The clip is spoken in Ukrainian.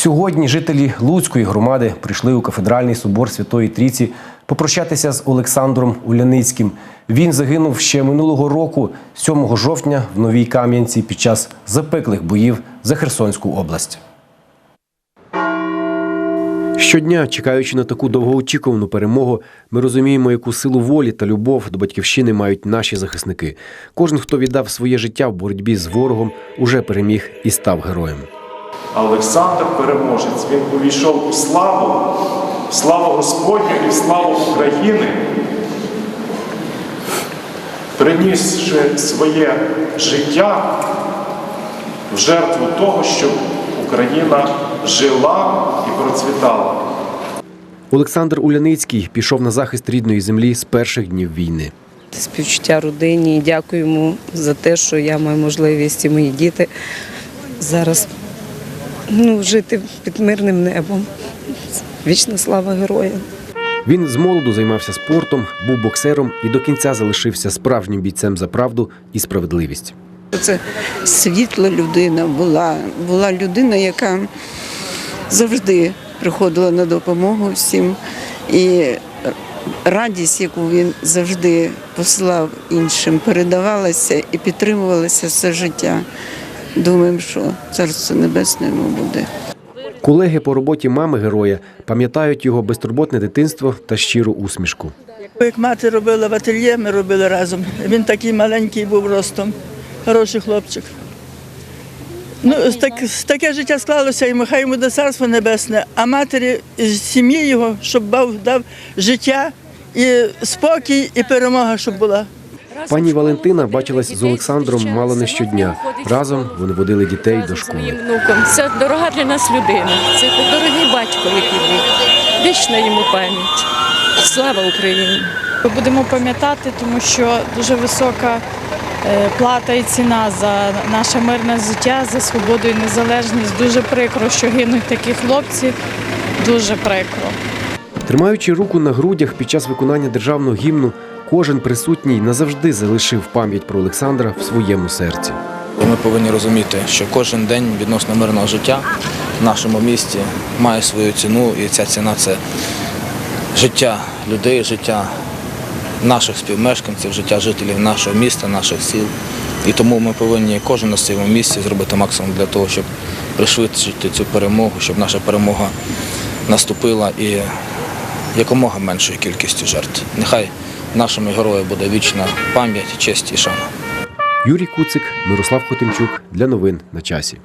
Сьогодні жителі Луцької громади прийшли у кафедральний собор Святої Трійці попрощатися з Олександром Уляницьким. Він загинув ще минулого року, 7 жовтня, в Новій Кам'янці під час запеклих боїв за Херсонську область. Щодня, чекаючи на таку довгоочікувану перемогу, ми розуміємо, яку силу волі та любов до батьківщини мають наші захисники. Кожен, хто віддав своє життя в боротьбі з ворогом, уже переміг і став героєм. А Олександр переможець. Він увійшов у славу, в славу Господню і в славу України, принісши своє життя в жертву того, щоб Україна жила і процвітала. Олександр Уляницький пішов на захист рідної землі з перших днів війни. співчуття родині. І дякую йому за те, що я маю можливість і мої діти зараз ну, жити під мирним небом. Вічна слава героям. Він з молоду займався спортом, був боксером і до кінця залишився справжнім бійцем за правду і справедливість. Це світла людина була, була людина, яка завжди приходила на допомогу всім. І радість, яку він завжди посилав іншим, передавалася і підтримувалася все життя. Думаємо, що царство небесне йому буде. Колеги по роботі мами героя пам'ятають його безтурботне дитинство та щиру усмішку. Як мати робила в ательє, ми робили разом. Він такий маленький був ростом, хороший хлопчик. Ну, так, таке життя склалося, і хай йому до царство небесне, а матері з сім'ї його, щоб дав, дав життя і спокій, і перемога, щоб була. Пані Валентина бачилась з Олександром мало не щодня. Разом вони водили дітей до школи. Це дорога для нас людина. Це дорогий батько, який був. Вічна йому пам'ять. Слава Україні! Ми будемо пам'ятати, тому що дуже висока е, плата і ціна за наше мирне життя, за свободу і незалежність. Дуже прикро, що гинуть такі хлопці. Дуже прикро. Тримаючи руку на грудях під час виконання державного гімну, кожен присутній назавжди залишив пам'ять про Олександра в своєму серці. Ми повинні розуміти, що кожен день відносно мирного життя в нашому місті має свою ціну, і ця ціна це життя людей, життя наших співмешканців, життя жителів нашого міста, наших сіл. І тому ми повинні кожен на своєму місці зробити максимум для того, щоб пришвидшити цю перемогу, щоб наша перемога наступила і якомога меншою кількістю жертв. Нехай нашими героями буде вічна пам'ять, честь і шана. Юрій Куцик, Мирослав Хотимчук для новин на часі.